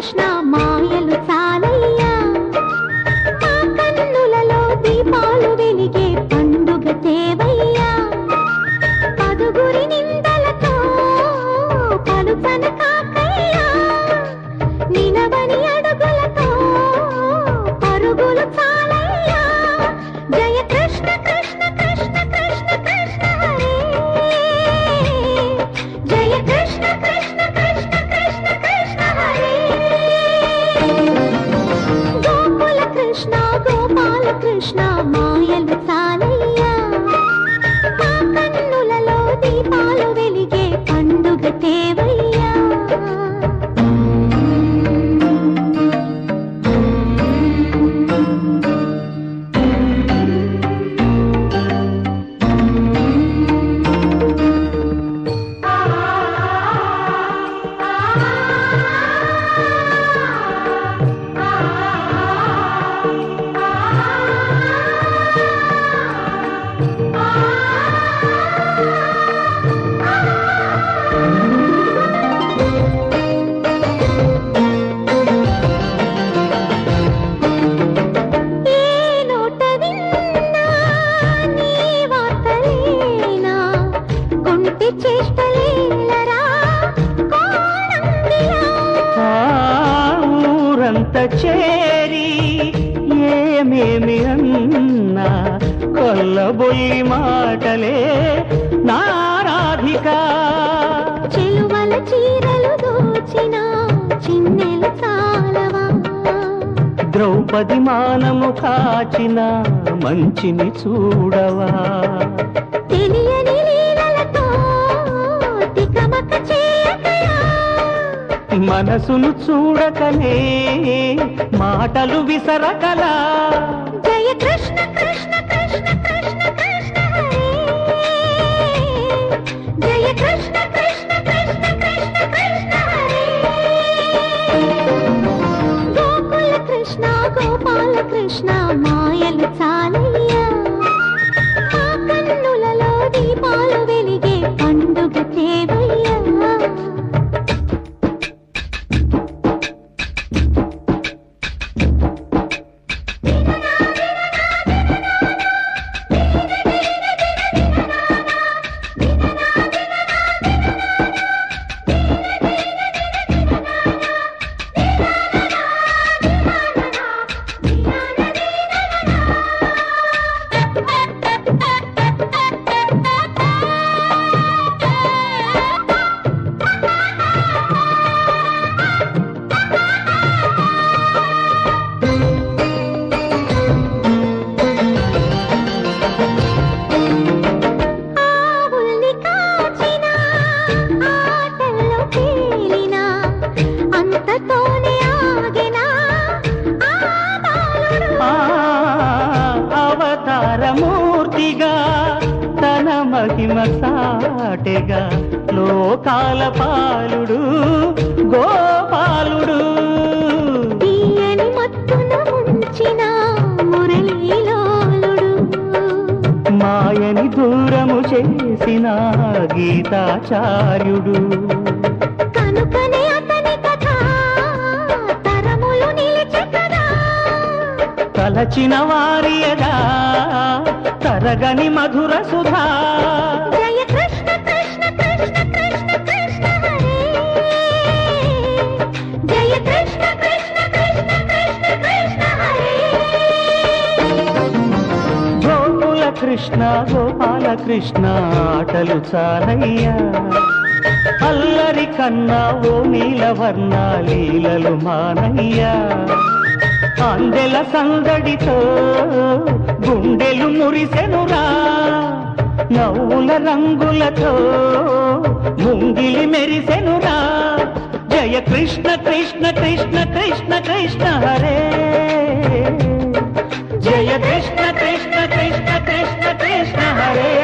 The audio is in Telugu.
గోపాల కృష్ణ ఊరంత చేరి ఏమేమి అన్నా కొల్లబొల్లి మాటలే నారాధిక. చెలువల చీరలు దోచిన చిన్నెలు చాలవా? ద్రౌపది మానము కాచిన మంచిని చూడవా? తెలియని మనసును చూడకనే మాటలు విసరకలా. జయ కృష్ణ కృష్ణ కృష్ణ కృష్ణ కృష్ణ జయ కృష్ణ కృష్ణ కృష్ణ కృష్ణ కృష్ణ హరే. గోకుల కృష్ణ గోపాల కృష్ణ మాయలు చాలయ్యా. కన్నులలో దీపాలు మహిమ సాటెగా లోకాల పాలుడు గోపాలుడు. తీయని మత్తున ముంచిన మురళీలోలుడు. మాయని దూరము చేసిన గీతాచార్యుడు. కనుకనే తలచిన వారియదా తరగని మధుర సుధా. కృష్ణ గోపాల కృష్ణ ఆటలు చాలయ్యా. అల్లరి కన్నా ఓ నీలవర్ణ లీలలు మానయ్యా. అందెల సందడితో గుండెలు మురిసెనురా. నవ్వుల రంగులతో ముంగిలి మెరిసెనురా. జయ కృష్ణ కృష్ణ కృష్ణ కృష్ణ కృష్ణ హరే. జయ కృష్ణ కృష్ణ కృష్ణ కృష్ణ కృష్ణ హరే.